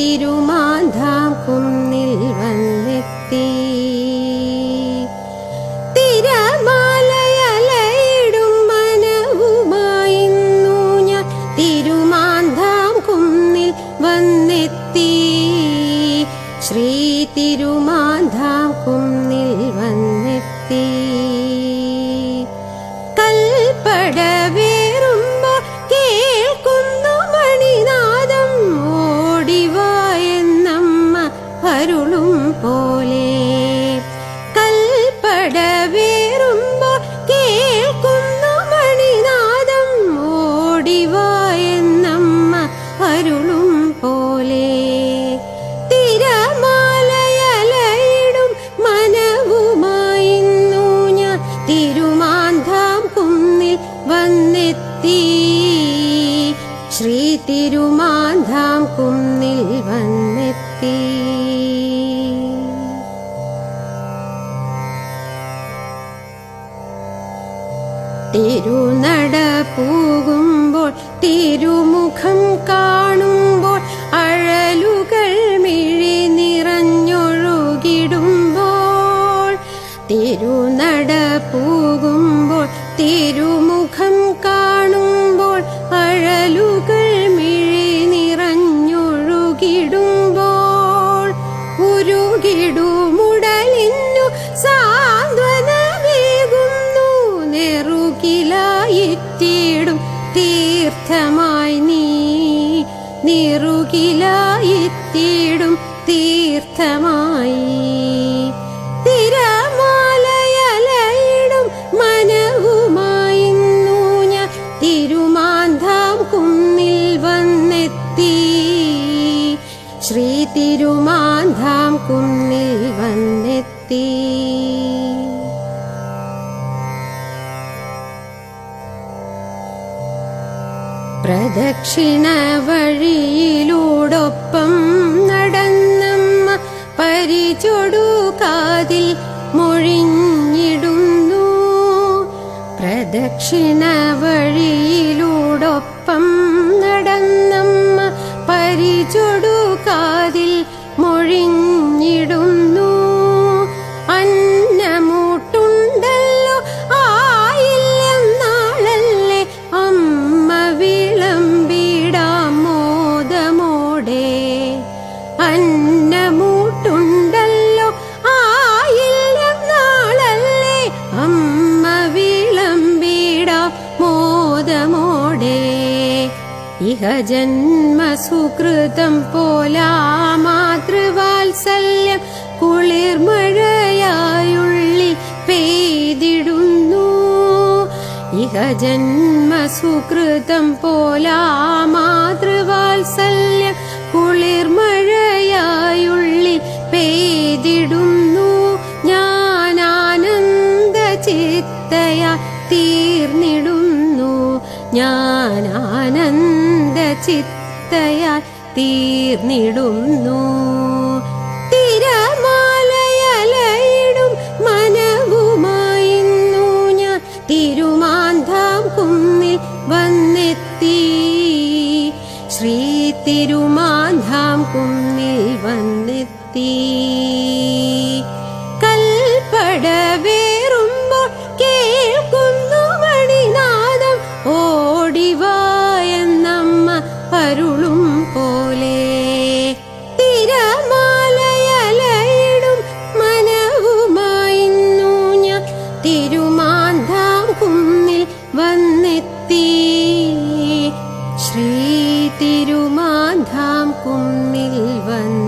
തിരുമാ വന്നെത്തി ശ്രീ തിരുമാന്ധാം കുന്നിൽ വന്നെത്തി. തിരുനട പോകുമ്പോൾ തിരുമുഖം കാണുമ്പോൾ അഴലുകൾ മിഴി നിറഞ്ഞൊഴുകിടുമ്പോൾ തിരുനട പോകുമ്പോൾ തിരുമുഖം നിറുകിലായിത്തിടും തീർത്ഥമായി. തിരമാലയലയിടും കുന്നിൽ വന്നെത്തി. ശ്രീ തിരുമാന്ധാം കുന്നിൽ വന്നെത്തി. പ്രദക്ഷിണ വഴിയിലൂടൊപ്പം നടന്നമ്മ പരിചൊടു കാതിൽ മൊഴിഞ്ഞിടുന്നു. പ്രദക്ഷിണ വഴിയിലൂടൊപ്പം മോദമോടെ ഇഹ ജന്മസുകൃതം പോലാ മാതൃവാത്സല്യം കുളിർമഴയായുള്ളി പെയ്തിടുന്നു. ഇഹ ജന്മസുകൃതം പോലാ ഞാൻ ആനന്ദ ചിത്തയാൽ തീർന്നിടുന്നു. തിരമാലയലയിടും മനവുമായിരുന്നു ഞാൻ. തിരുമാന്ധാം കുന്നിൽ വന്നെത്തി. ശ്രീ തിരുമാന്ധാം കുന്നിൽ വന്നെത്തി. ശ്രീ തിരുമാന്ധാം കുന്നിൽ വന്ന്